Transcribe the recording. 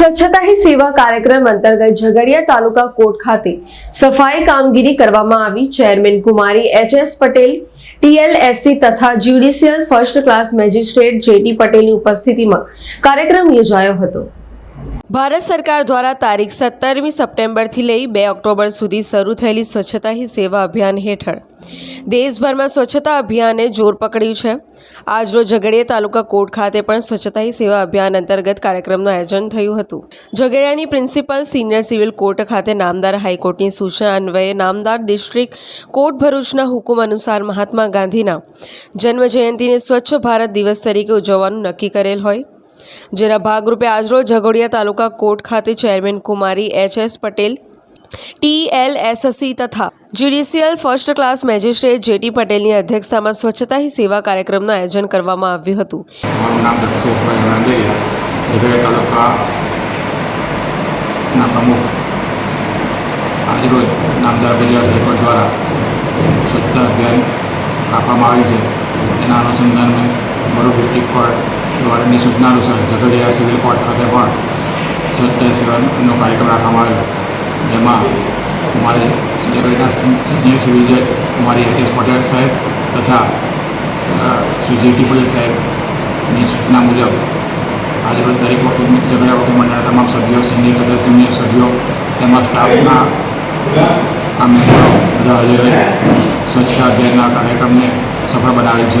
સ્વચ્છતા હી સેવા કાર્યક્રમ અંતર્ગત ઝઘડિયા તાલુકા કોટ ખાતે સફાઈ કામગીરી કરવામાં આવી. ચેરમેન કુમારી એચ એસ પટેલ ટીએલએસસી તથા judicial first class magistrate JT પટેલની ઉપસ્થિતિમાં કાર્યક્રમ યોજાયો હતો. ભારત સરકાર દ્વારા તારીખ સત્તરમી સપ્ટેમ્બરથી લઈ બે ઓક્ટોબર સુધી શરૂ થયેલી સ્વચ્છતા હી સેવા અભિયાન હેઠળ. દેશભરમાં સ્વચ્છતા અભિયાને જોર પકડ્યું છે. આજરોજ ઝઘડિયા તાલુકા કોર્ટ ખાતે પણ સ્વચ્છતા હી સેવા અભિયાન અંતર્ગત કાર્યક્રમનું આયોજન થયું હતું. ઝઘડિયાની પ્રિન્સિપલ સિનિયર સિવિલ કોર્ટ ખાતે નામદાર હાઈકોર્ટની સૂચના અન્વયે નામદાર ડિસ્ટ્રિક્ટ કોર્ટ ભરૂચના હુકુમ અનુસાર મહાત્મા ગાંધીના જન્મજયંતીને સ્વચ્છ ભારત દિવસ તરીકે ઉજવવાનું નક્કી કરેલ હોય. જેના ભાગરૂપે આજરોજ ઝઘડિયા તાલુકા કોર્ટ ખાતે ચેરમેન કુમારી એચ એસ પટેલ ટીએલએસસી તથા judicial first class magistrate JT પટેલની અધ્યક્ષતામાં સ્વચ્છતા હી સેવા કાર્યક્રમનું આયોજન કરવામાં આવ્યું હતું. મારું નામ દક્ષેશભાઈ રાંદેરિયા ઝઘડિયા તાલુકાના પ્રમુખ આજરોજ નામદાર ગુજરાત હાઈકોર્ટ દ્વારા સ્વચ્છતા અભિયાન રાખવામાં આવ્યું છે. એના અનુસંધાને મરુ ડિસ્ટ્રિક્ટ કોર્ટ દ્વારાની સૂચનાનુસાર ઝઘડિયા સિવિલ કોર્ટ ખાતે પણ સ્વચ્છતા સેવાનો કાર્યક્રમ રાખવામાં આવ્યો જેમાં અમારે ઝઘડિયા સિનિયર સિવિલ જજ અમારી એચ એસ પટેલ સાહેબ તથા અ, શ્રી જેટી પટેલ સાહેબની સૂચના મુજબ આજરોજ દરેક વખત ઝઘડિયા વખત મંડળના તમામ સભ્યો સિનિયર તથા જુનિયર સભ્યો તેમજ સ્ટાફના મિત્રો બધા હાજર સ્વચ્છતા અભિયાનના કાર્યક્રમને સફળ બનાવે છે.